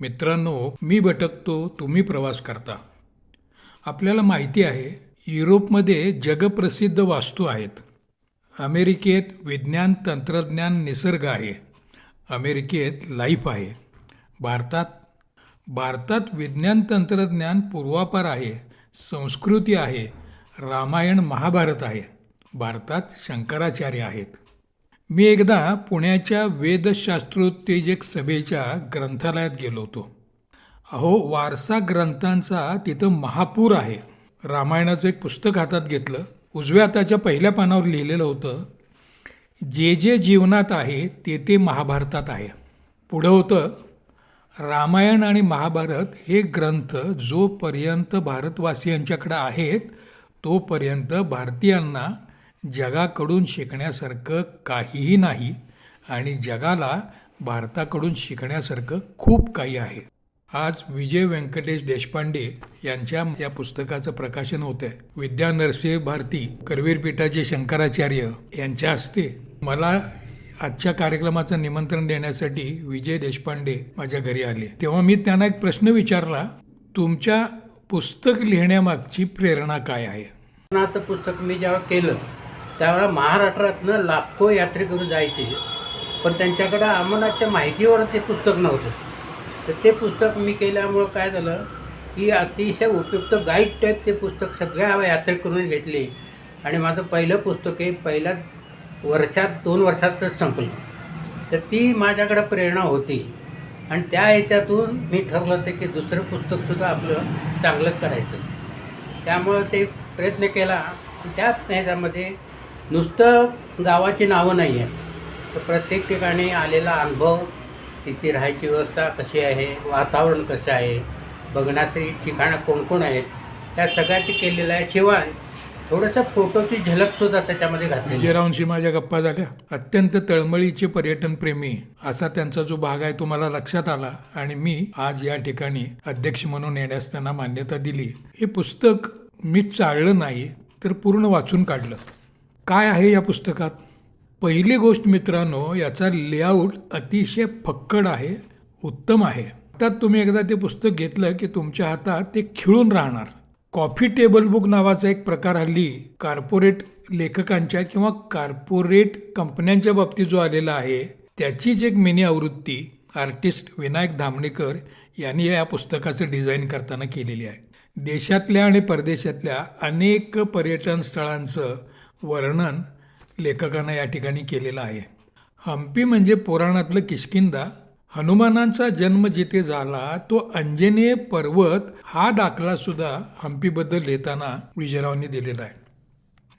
मित्रांनो मी भटकतो तुम्ही प्रवास करता. आपल्याला माहिती आहे युरोपमध्ये जगप्रसिद्ध वास्तू आहेत. अमेरिकेत विज्ञान तंत्रज्ञान निसर्ग आहे. अमेरिकेत लाईफ आहे. भारतात भारतात विज्ञान तंत्रज्ञान पूर्वापार आहे. संस्कृती आहे. रामायण महाभारत आहे. भारतात शंकराचार्य आहेत. मी एकदा पुण्याच्या वेदशास्त्रोत्तेजक सभेच्या ग्रंथालयात गेलो होतो. अहो वारसा ग्रंथांचा तिथं महापूर आहे. रामायणाचं एक पुस्तक हातात घेतलं. उजव्या हाताच्या पहिल्या पानावर लिहिलेलं होतं जे जे जीवनात आहे ते ते महाभारतात आहे. पुढं होतं रामायण आणि महाभारत हे ग्रंथ जोपर्यंत भारतवासियांच्याकडं आहेत तोपर्यंत भारतीयांना जगाकडून शिकण्यासारखं काहीही नाही आणि जगाला भारताकडून शिकण्यासारखं खूप काही आहे. आज विजय व्यंकटेश देशपांडे यांच्या या पुस्तकाचं प्रकाशन होत आहे विद्या नरसिंह भारती करवीर पीठाचे शंकराचार्य यांच्या हस्ते मला आजच्या कार्यक्रमाचं निमंत्रण देण्यासाठी विजय देशपांडे माझ्या घरी आले. तेव्हा मी त्यांना एक प्रश्न विचारला तुमच्या पुस्तक लिहिण्यामागची प्रेरणा काय आहे? आता पुस्तक मी जेव्हा केलं त्यावेळेला महाराष्ट्रातनं लाखो यात्रेकरू जायचे. पण त्यांच्याकडं अमरनाथच्या माहितीवर ते पुस्तक नव्हतं. तर ते पुस्तक मी केल्यामुळं काय झालं की अतिशय उपयुक्त गाईड टाईप ते पुस्तक सगळ्या यात्रेकरून घेतले. आणि माझं पहिलं पुस्तक आहे पहिल्या वर्षात दोन वर्षातच संपलं. तर ती माझ्याकडं प्रेरणा होती. आणि त्या ह्याच्यातून मी ठरलं होतं की दुसरं पुस्तकसुद्धा आपलं चांगलंच करायचं. त्यामुळं ते प्रयत्न केला. त्या ह्याच्यामध्ये नुसतं गावाची नावं नाही आहेत तर प्रत्येक ठिकाणी आलेला अनुभव तिथे राहायची व्यवस्था कशी आहे वातावरण कसं आहे बघण्यासाठी ठिकाणं कोणकोण आहेत या सगळ्याची केलेलं आहे. शिवाय थोडंसं फोटोची झलकसुद्धा त्याच्यामध्ये घातली विजयरावांशी माझ्या गप्पा झाल्या. अत्यंत तळमळीचे पर्यटन प्रेमी असा त्यांचा जो भाग आहे तो मला लक्षात आला आणि मी आज या ठिकाणी अध्यक्ष म्हणून येण्यास त्यांना मान्यता दिली. हे पुस्तक मी चाळलं नाही तर पूर्ण वाचून काढलं. काय आहे या पुस्तकात? पहिली गोष्ट मित्रांनो याचा लेआउट अतिशय फक्कड आहे उत्तम आहे. त्यात तुम्ही एकदा ते पुस्तक घेतलं की तुमच्या हातात ते खिळून राहणार. कॉफी टेबल बुक नावाचा एक प्रकार हल्ली कार्पोरेट लेखकांच्या किंवा कार्पोरेट कंपन्यांच्या बाबतीत जो आलेला आहे त्याचीच एक मिनी आवृत्ती आर्टिस्ट विनायक धामणेकर यांनी या पुस्तकाचं डिझाईन करताना केलेली आहे. देशातल्या आणि परदेशातल्या अनेक पर्यटन स्थळांचं वर्णन लेखकानं या ठिकाणी केलेलं आहे. हम्पी म्हणजे पुराणातलं किष्किंदा हनुमानांचा जन्म जिथे झाला तो अंजनेय पर्वत हा दाखला सुद्धा हम्पीबद्दल लिहिताना विजयरावांनी दिलेला आहे.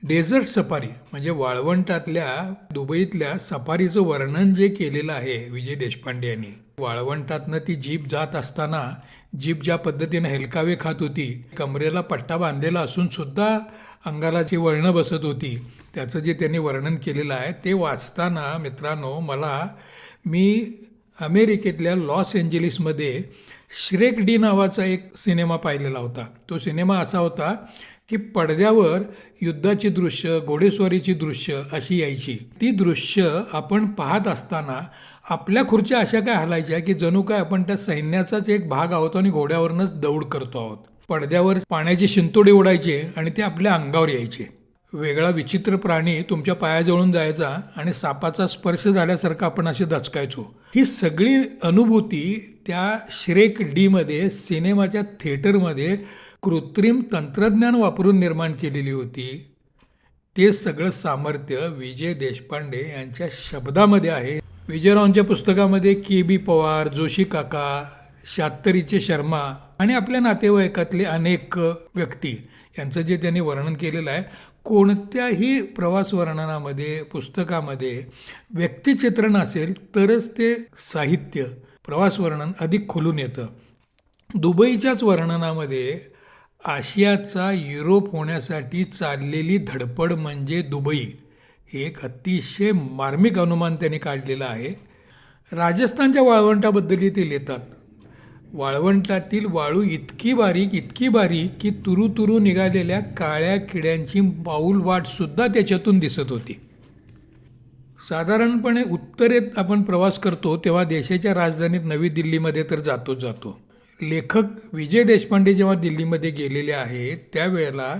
डेझर्ट सफारी म्हणजे वाळवंटातल्या दुबईतल्या सफारीचं वर्णन जे केलेलं आहे विजय देशपांडे यांनी. वाळवंटातनं ती जीप जात असताना जीप ज्या पद्धतीनं हेलकावे खात होती कमरेला पट्टा बांधलेला असून सुद्धा अंगाला जी वळणं बसत होती. त्याचं जे त्यांनी वर्णन केलेलं आहे ते वाचताना मित्रांनो मला मी अमेरिकेतल्या लॉस एंजेलिसमध्ये श्रेक डी नावाचा एक सिनेमा पाहिलेला होता. तो सिनेमा असा होता की पडद्यावर युद्धाची दृश्य घोडेस्वारीची दृश्य अशी यायची. ती दृश्य आपण पाहत असताना आपल्या खुर्च्या अशा काय हलायच्या की जणू काय आपण त्या सैन्याचाच एक भाग आहोत आणि घोड्यावरनंच दौड करतो आहोत. पडद्यावर पाण्याचे शिंतोडे उडायचे आणि ते आपल्या अंगावर यायचे. वेगळा विचित्र प्राणी तुमच्या पायाजवळून जायचा आणि सापाचा स्पर्श झाल्यासारखं आपण असे दचकायचो. ही सगळी अनुभूती त्या श्रेक डीमध्ये सिनेमाच्या थिएटरमध्ये कृत्रिम तंत्रज्ञान वापरून निर्माण केलेली होती. ते सगळं सामर्थ्य विजय देशपांडे यांच्या शब्दामध्ये आहे. विजयरावांच्या पुस्तकामध्ये के बी पवार जोशी काका शात्तरीचे शर्मा आणि आपल्या नातेवाईकातले अनेक व्यक्ती यांचं जे त्यांनी वर्णन केलेलं आहे कोणत्याही प्रवास वर्णनामध्ये पुस्तकामध्ये व्यक्तिचित्रण असेल तरच ते साहित्य प्रवास वर्णन अधिक खुलून येतं. दुबईच्याच वर्णनामध्ये आशियाचा युरोप होण्यासाठी चाललेली धडपड म्हणजे दुबई. हे एक अतिशय मार्मिक अनुमान त्यांनी काढलेला आहे. राजस्थानच्या वाळवंटाबद्दलही ते लिहितात. वाळवंटातील वाळू इतकी बारीक इतकी बारीक की तुरू तुरू निघालेल्या काळ्या किड्यांची पाऊल वाटसुद्धा त्याच्यातून दिसत होती. साधारणपणे उत्तरेत आपण प्रवास करतो तेव्हा देशाच्या राजधानीत नवी दिल्लीमध्ये तर जातोच जातो लेखक विजय देशपांडे जेव्हा दिल्लीमध्ये गेलेले आहेत त्यावेळेला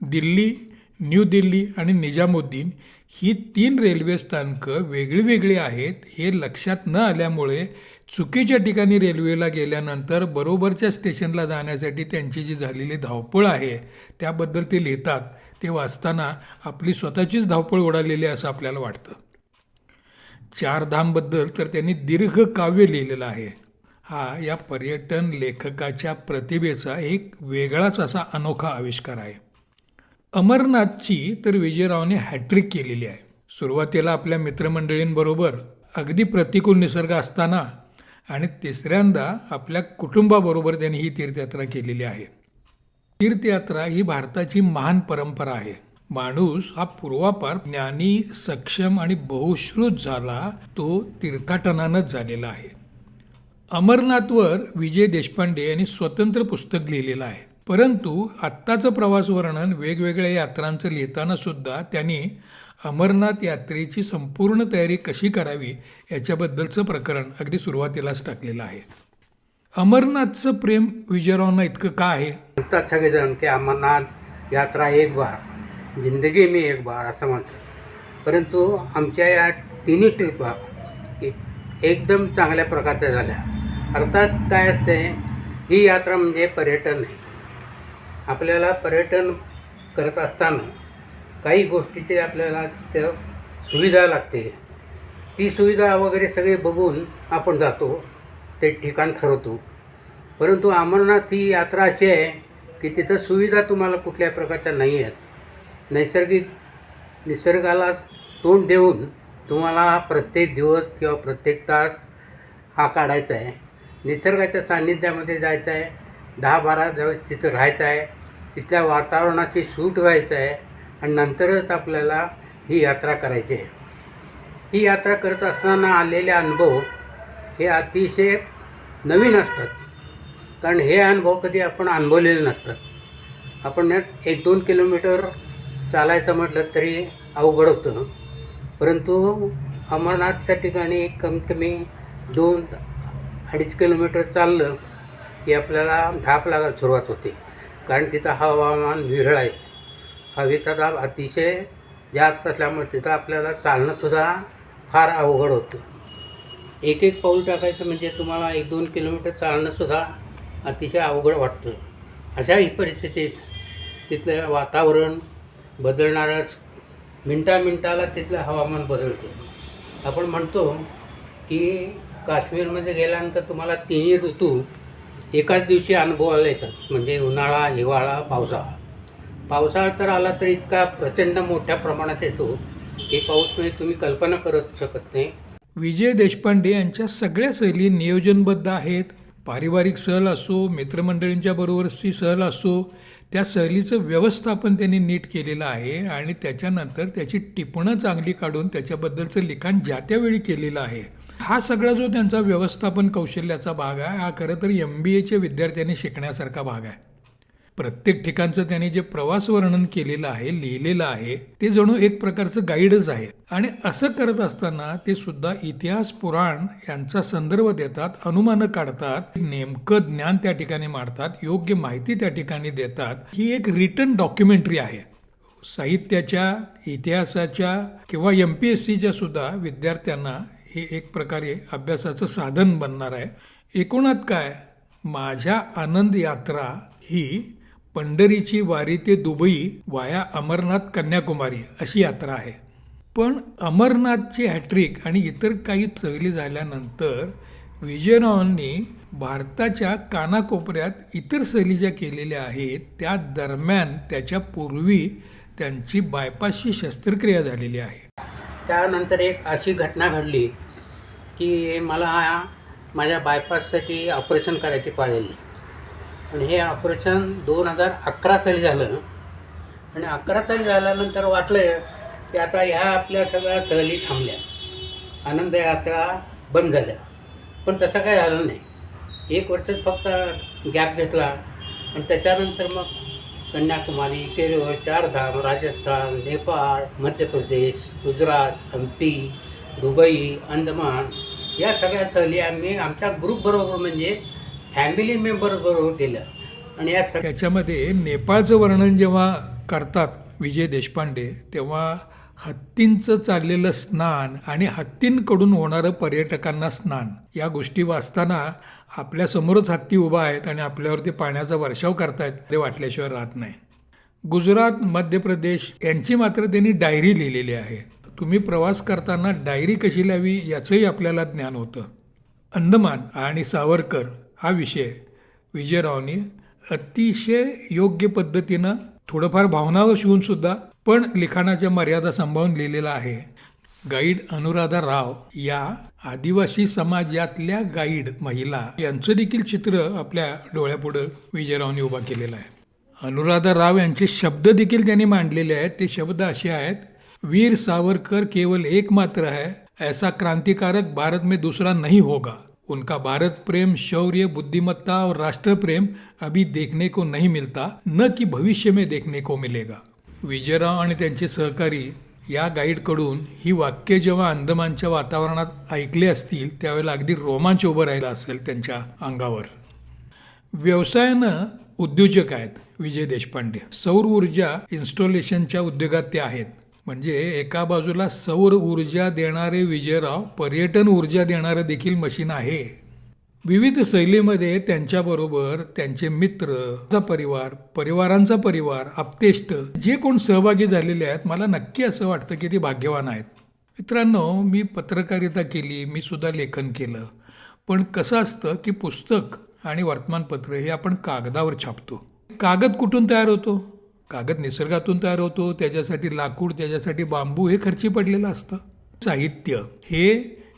दिल्ली न्यू दिल्ली आणि निजामुद्दीन ही तीन रेल्वे स्थानकं वेगळी वेगळी आहेत हे लक्षात न आल्यामुळे चुकीच्या ठिकाणी रेल्वेला गेल्यानंतर बरोबरच्या स्टेशनला जाण्यासाठी त्यांची जी झालेली धावपळ आहे त्याबद्दल ते लिहितात. ते वाचताना आपली स्वतःचीच धावपळ उडालेली असं आपल्याला वाटतं. चारधामबद्दल तर त्यांनी दीर्घ काव्य लिहिलेलं आहे. हा या पर्यटन लेखकाच्या प्रतिभेचा एक वेगळाच असा अनोखा आविष्कार आहे. अमरनाथची तर विजयरावने हॅट्रिक केलेली आहे. सुरुवातीला आपल्या मित्रमंडळींबरोबर अगदी प्रतिकूल निसर्ग असताना आणि तिसऱ्यांदा आपल्या कुटुंबाबरोबर त्यांनी ही तीर्थयात्रा केलेली आहे. तीर्थयात्रा ही भारताची महान परंपरा आहे. माणूस हा पूर्वापार ज्ञानी सक्षम आणि बहुश्रुत झाला तो तीर्थाटनानंच झालेला आहे. अमरनाथवर विजय देशपांडे यांनी स्वतंत्र पुस्तक लिहिलेलं आहे. परंतु आत्ताचं प्रवास वर्णन वेगवेगळ्या यात्रांचं लिहिताना सुद्धा त्यांनी अमरनाथ यात्रेची संपूर्ण तयारी कशी करावी याच्याबद्दलचं प्रकरण अगदी सुरुवातीलाच टाकलेलं आहे. अमरनाथचं प्रेम विजयरावांना इतकं का आहे? म्हणतात सगळेजण की अमरनाथ यात्रा एक बार जिंदगी मी एक बार असं म्हणतात. परंतु आमच्या या तिन्ही ट्रिपा एकदम चांगल्या प्रकारच्या झाल्या. अर्थात काय असते ही यात्रा म्हणजे पर्यटन आहे. आपल्याला पर्यटन करत असताना काही गोष्टीचे आपल्याला तिथं सुविधा लागते. ती सुविधा वगैरे सगळे बघून आपण जातो ते ठिकाण ठरवतो. परंतु अमरनाथ ही यात्रा अशी आहे की तिथं सुविधा तुम्हाला कुठल्या प्रकारच्या नाही आहेत. नैसर्गिक निसर्गाला तोंड देऊन तुम्हाला प्रत्येक दिवस किंवा प्रत्येक तास हा काढायचा आहे. निसर्गाच्या सान्निध्यामध्ये जायचं आहे. दहा बारा दिवस तिथं राहायचं आहे. तिथल्या वातावरणाशी सूट व्हायचं आहे आणि नंतरच आपल्याला ही यात्रा करायची आहे. ही यात्रा करत असताना आलेले अनुभव हे अतिशय नवीन असतात. कारण हे अनुभव कधी आपण अनुभवलेले नसतात. आपण एक दोन किलोमीटर चालायचं म्हटलं तरी अवघड होतं. परंतु अमरनाथच्या ठिकाणी कमीत कमी दोन अडीच किलोमीटर चाललं की आपल्याला धाप लागायला सुरुवात होते. कारण तिथं हवामान विरळ आहे. हवेचा दाब अतिशय जास्त असल्यामुळे तिथं आपल्याला चालणंसुद्धा फार अवघड होतं. एक एक पाऊल टाकायचं म्हणजे तुम्हाला एक दोन किलोमीटर चालणंसुद्धा अतिशय अवघड वाटतं. अशाही परिस्थितीत तिथलं वातावरण बदलणारच मिनटा मिनटाला तिथलं हवामान बदलतं. आपण म्हणतो की काश्मीरमध्ये गेल्यानंतर तुम्हाला तिन्ही ऋतू एकाच दिवशी अनुभवायला येतात. म्हणजे उन्हाळा हिवाळा पावसाळा. पावसाळा तर आला तर इतका प्रचंड मोठ्या प्रमाणात येतो की पाऊस म्हणजे तुम्ही कल्पना करत शकत नाही. विजय देशपांडे यांच्या सगळ्या सहली नियोजनबद्ध आहेत. पारिवारिक सहल असो मित्रमंडळींच्या बरोबरची सहल असो त्या सहलीचं व्यवस्थापन त्यांनी नीट केलेलं आहे आणि त्याच्यानंतर त्याची टिपणं चांगली काढून त्याच्याबद्दलचं लिखाण ज्या त्यावेळी केलेलं आहे. हा सगळा जो त्यांचा व्यवस्थापन कौशल्याचा भाग आहे हा खरं तर एम बी एच्या विद्यार्थ्यांनी शिकण्यासारखा भाग आहे. प्रत्येक ठिकाणचं त्यांनी जे प्रवास वर्णन केलेलं आहे लिहिलेलं आहे ते जणू एक प्रकारचं गाईडच आहे. आणि असं करत असताना ते सुद्धा इतिहास पुराण यांचा संदर्भ देतात अनुमानं काढतात नेमकं ज्ञान त्या ठिकाणी मांडतात योग्य माहिती त्या ठिकाणी देतात. ही एक रिटर्न डॉक्युमेंटरी आहे. साहित्याच्या इतिहासाच्या किंवा एम पी एस सीच्या सुद्धा विद्यार्थ्यांना हे एक प्रकारे अभ्यासाचं साधन बनणार आहे. एकूणात काय? माझ्या आनंद यात्रा ही पंढरीची वारी ते दुबई वाया अमरनाथ कन्याकुमारी अशी यात्रा आहे. पण अमरनाथची हॅट्रिक आणि इतर काही सहली झाल्यानंतर विजयरावांनी भारताच्या कानाकोपऱ्यात इतर सहली ज्या केलेल्या आहेत त्या दरम्यान त्याच्या पूर्वी त्यांची बायपासची शस्त्रक्रिया झालेली आहे. त्यानंतर एक अशी घटना घडली की मला माझ्या बायपाससाठी ऑपरेशन करायची पाळलेली. आणि हे ऑपरेशन दोन हजार अकरा साली झालं आणि अकरा साली झाल्यानंतर वाटलं की आता ह्या आपल्या सगळ्या सहली थांबल्या. आनंद यात्रा बंद झाल्या. पण तसं काय झालं नाही. एक वर्षच फक्त गॅप घेतला. आणि त्याच्यानंतर मग कन्याकुमारी केरळ चारधाम राजस्थान नेपाळ मध्य प्रदेश गुजरात हम्पी दुबई अंदमान या सगळ्या सहली आम्ही आमच्या ग्रुपबरोबर म्हणजे फॅमिली मेंबरबरोबर केलं. आणि या सग त्याच्यामध्ये नेपाळचं वर्णन जेव्हा करतात विजय देशपांडे तेव्हा हत्तींचं चाललेलं स्नान आणि हत्तींकडून होणारं पर्यटकांना स्नान या गोष्टी वाचताना आपल्यासमोरच हत्ती उभा आहेत आणि आपल्यावरती पाण्याचा वर्षाव करतायत ते वाटल्याशिवाय राहत नाही. गुजरात मध्य प्रदेश यांची मात्र त्यांनी डायरी लिहिलेली आहे. तुम्ही प्रवास करताना डायरी कशी लावी याचंही आपल्याला ज्ञान होतं. अंदमान आणि सावरकर हा विषय विजयरावनी अतिशय योग्य पद्धतीनं थोडंफार भावनावर शिवूनसुद्धा पण लिखाणाच्या मर्यादा सांभाळून लिहिलेला आहे. गाईड अनुराधा राव या आदिवासी समाजातल्या गाईड महिला यांचं देखील चित्र आपल्या डोळ्यापुढं विजयरावने उभा केलेलं आहे. अनुराधा राव यांचे शब्द देखील त्यांनी मांडलेले आहेत. ते शब्द असे आहेत वीर सावरकर केवल एकमात्र है ऐसा क्रांतिकारक भारत में दूसरा नहीं होगा। उनका भारत प्रेम शौर्य बुद्धिमत्ता और राष्ट्र प्रेम अभी देखने को नहीं मिलता न कि भविष्य में देखने को मिलेगा। विजयराव आणि त्यांचे सहकारी या गाईडकडून ही वाक्य जेव्हा अंदमानच्या वातावरणात ऐकले असतील त्यावेळेला अगदी रोमांच उभं राहिला असेल त्यांच्या अंगावर. व्यवसायानं उद्योजक आहेत विजय देशपांडे. सौर ऊर्जा इन्स्टॉलेशनच्या उद्योगात ते आहेत. म्हणजे एका बाजूला सौर ऊर्जा देणारे विजयराव पर्यटन ऊर्जा देणारं देखील मशीन आहे. विविध शैलीमध्ये त्यांच्याबरोबर त्यांचे मित्र परिवार परिवारांचा परिवार आप्तेष्ट जे कोण सहभागी झालेले आहेत मला नक्की असं वाटतं की ते भाग्यवान आहेत. मित्रांनो मी पत्रकारिता केली मी सुद्धा लेखन केलं. पण कसं असतं की पुस्तक आणि वर्तमानपत्र हे आपण कागदावर छापतो. कागद कुठून तयार होतो? कागद निसर्गातून तयार होतो त्याच्यासाठी लाकूड त्याच्यासाठी बांबू हे खर्ची पडलेलं असतं. साहित्य हे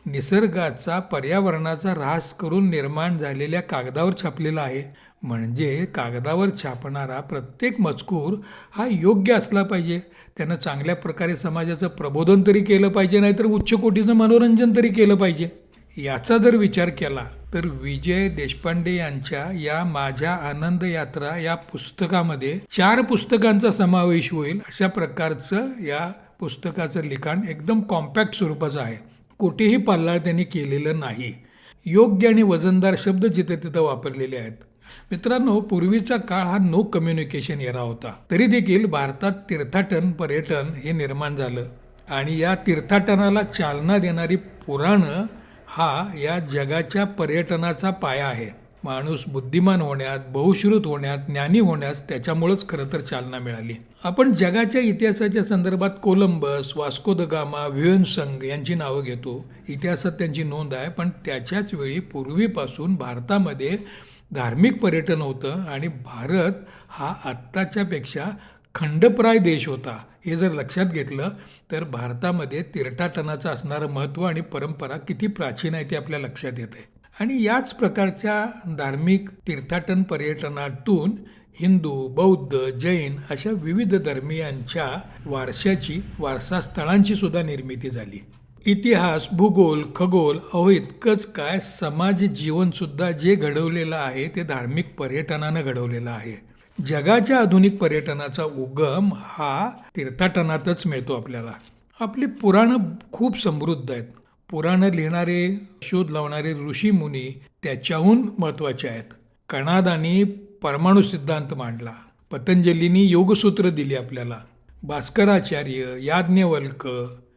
निसर्गाचा पर्यावरणाचा ऱ्हास करून निर्माण झालेल्या कागदावर छापलेला आहे. म्हणजे कागदावर छापणारा प्रत्येक मजकूर हा योग्य असला पाहिजे. त्यानं चांगल्या प्रकारे समाजाचं प्रबोधन तरी केलं पाहिजे नाहीतर उच्च कोटीचं मनोरंजन तरी केलं पाहिजे. याचा जर विचार केला तर विजय देशपांडे यांच्या या माझ्या आनंद यात्रा या पुस्तकामध्ये चार पुस्तकांचा समावेश होईल. अशा प्रकारचं या पुस्तकाचं लिखाण एकदम कॉम्पॅक्ट स्वरूपाचं आहे. कुठेही पाल्लाळ त्यांनी केलेलं नाही. योग्य आणि वजनदार शब्द जिथे तिथं वापरलेले आहेत. मित्रांनो पूर्वीचा काळ हा नो कम्युनिकेशन एरा होता. तरी देखील भारतात तीर्थाटन पर्यटन हे निर्माण झालं. आणि या तीर्थाटनाला चालना देणारी पुराणं हा या जगाच्या पर्यटनाचा पाया आहे. माणूस बुद्धिमान होण्यात बहुश्रुत होण्यात ज्ञानी होण्यास त्याच्यामुळंच खरं तर चालना मिळाली. आपण जगाच्या इतिहासाच्या संदर्भात Columbus Vasco da Gama Hiuen Tsang यांची नावं घेतो. इतिहासात त्यांची नोंद आहे पण त्याच्याच वेळी पूर्वीपासून भारतामध्ये धार्मिक पर्यटन होतं आणि भारत हा आत्ताच्यापेक्षा खंडप्राय देश होता हे जर लक्षात घेतलं तर भारतामध्ये तीर्थाटनाचं असणारं महत्त्व आणि परंपरा किती प्राचीन आहे ते आपल्या लक्षात येते. आणि याच प्रकारच्या धार्मिक तीर्थाटन पर्यटनातून हिंदू बौद्ध जैन अशा विविध धर्मियांच्या वारशाची वारसा स्थळांची सुद्धा निर्मिती झाली. इतिहास भूगोल खगोल अहो इतकंच काय समाज जीवनसुद्धा जे घडवलेलं आहे ते धार्मिक पर्यटनानं घडवलेलं आहे. जगाच्या आधुनिक पर्यटनाचा उगम हा तीर्थाटनातच मिळतो आपल्याला. आपली पुराणं खूप समृद्ध आहेत. पुराणं लिहिणारे शोध लावणारे ऋषी मुनी त्याच्याहून महत्त्वाचे आहेत. कणादानी परमाणू सिद्धांत मांडला. पतंजलींनी योगसूत्र दिली आपल्याला. भास्कराचार्य याज्ञवल्क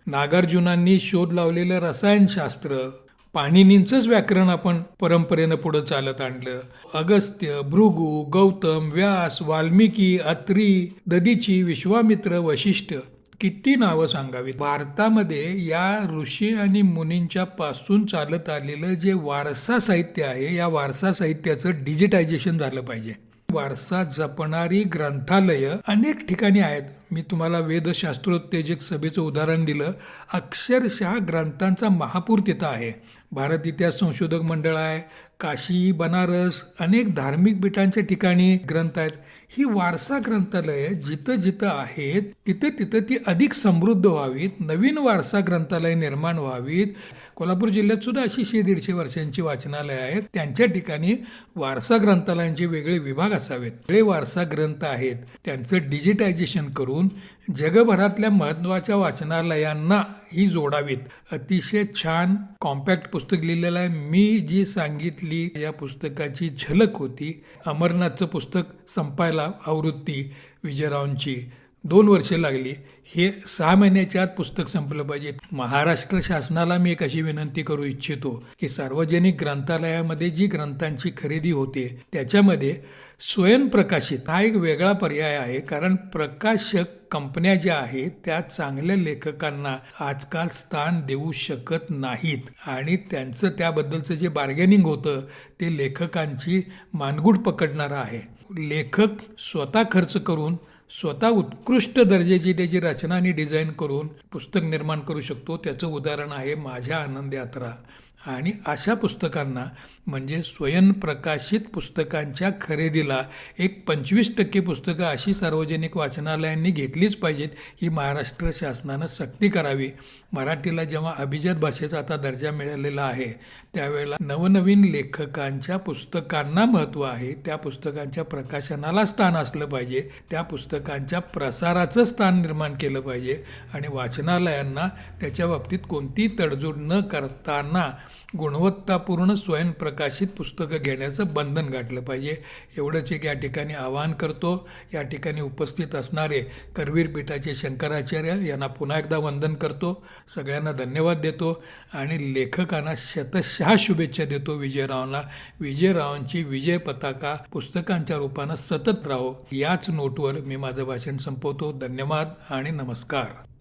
नागार्जुनांनी शोध लावलेलं रसायनशास्त्र पाणिनींचंच व्याकरण आपण परंपरेनं पुढं चालत आणलं. अगस्त्य भृगु गौतम व्यास वाल्मिकी अत्री ददीची विश्वामित्र वशिष्ठ किती नावं सांगावीत? भारतामध्ये या ऋषी आणि मुनींच्या पासून चालत आलेलं जे वारसा साहित्य आहे या वारसा साहित्याचं डिजिटायझेशन झालं पाहिजे. वारसा जपणारी ग्रंथालयं अनेक ठिकाणी आहेत. मी तुम्हाला वेदशास्त्रोत्तेजक सभेचं उदाहरण दिलं. अक्षरशः ग्रंथांचा महापूर तिथं आहे. भारत इतिहास संशोधक मंडळ आहे. काशी बनारस अनेक धार्मिक पीठांच्या ठिकाणी ग्रंथ आहेत. ही वारसा ग्रंथालय जिथं जिथं आहेत तिथं तिथं ती अधिक समृद्ध व्हावीत नवीन वारसा ग्रंथालय निर्माण व्हावीत कोल्हापूर जिल्ह्यात सुद्धा अशी शे दीडशे वर्षांची वाचनालय आहेत. त्यांच्या ठिकाणी वारसा ग्रंथालयांचे वेगळे विभाग असावेत. वेगळे वारसा ग्रंथ आहेत. त्यांचं डिजिटायझेशन करून जगभरातल्या महत्त्वाच्या वाचनालयांना ही जोडावीत. अतिशय छान कॉम्पॅक्ट पुस्तक लिहिलेलं आहे. मी जी सांगितली या पुस्तकाची झलक होती. अमरनाथचं पुस्तक संपायला आवृत्ती विजयरावांची. दोन वर्षे लागली. हे सहा महिन्याच्या आत पुस्तक संपलं पाहिजे. महाराष्ट्र शासनाला मी एक अशी विनंती करू इच्छितो की सार्वजनिक ग्रंथालयामध्ये जी ग्रंथांची खरेदी होते त्याच्यामध्ये स्वयंप्रकाशित हा एक वेगळा पर्याय आहे. कारण प्रकाशक कंपन्या ज्या आहेत त्या चांगल्या लेखकांना आजकाल स्थान देऊ शकत नाहीत. आणि त्यांचं त्याबद्दलचं जे बार्गेनिंग होतं ते लेखकांची मानगूड पकडणारं आहे. लेखक स्वतः खर्च करून स्वतः उत्कृष्ट दर्जाची त्याची रचना आणि डिझाईन करून पुस्तक निर्माण करू शकतो. त्याचं उदाहरण आहे माझ्या आनंद यात्रा. आणि अशा पुस्तकांना म्हणजे स्वयंप्रकाशित पुस्तकांच्या खरेदीला एक पंचवीस टक्के पुस्तकं अशी सार्वजनिक वाचनालयांनी घेतलीच पाहिजेत ही महाराष्ट्र शासनानं सक्ती करावी. मराठीला जेव्हा अभिजात भाषेचा आता दर्जा मिळालेला आहे त्यावेळेला नवनवीन लेखकांच्या पुस्तकांना महत्त्व आहे. त्या पुस्तकांच्या प्रकाशनाला स्थान असलं पाहिजे त्या पुस्तकांच्या प्रसाराचं स्थान निर्माण केलं पाहिजे आणि वाचनालयांना त्याच्या बाबतीत कोणतीही तडजोड न करताना गुणवत्तापूर्ण स्वयंप्रकाशित पुस्तकं घेण्याचं बंधन गाठलं पाहिजे. एवढंच एक या ठिकाणी आवाहन करतो. या ठिकाणी उपस्थित असणारे करवीर पीठाचे शंकराचार्य यांना पुन्हा एकदा वंदन करतो. सगळ्यांना धन्यवाद देतो आणि लेखकांना शतशः शुभेच्छा देतो विजयरावांना. विजयरावांची विजय पताका पुस्तकांच्या रूपानं सतत राहो. याच नोटवर मी माझं भाषण संपवतो. धन्यवाद आणि नमस्कार.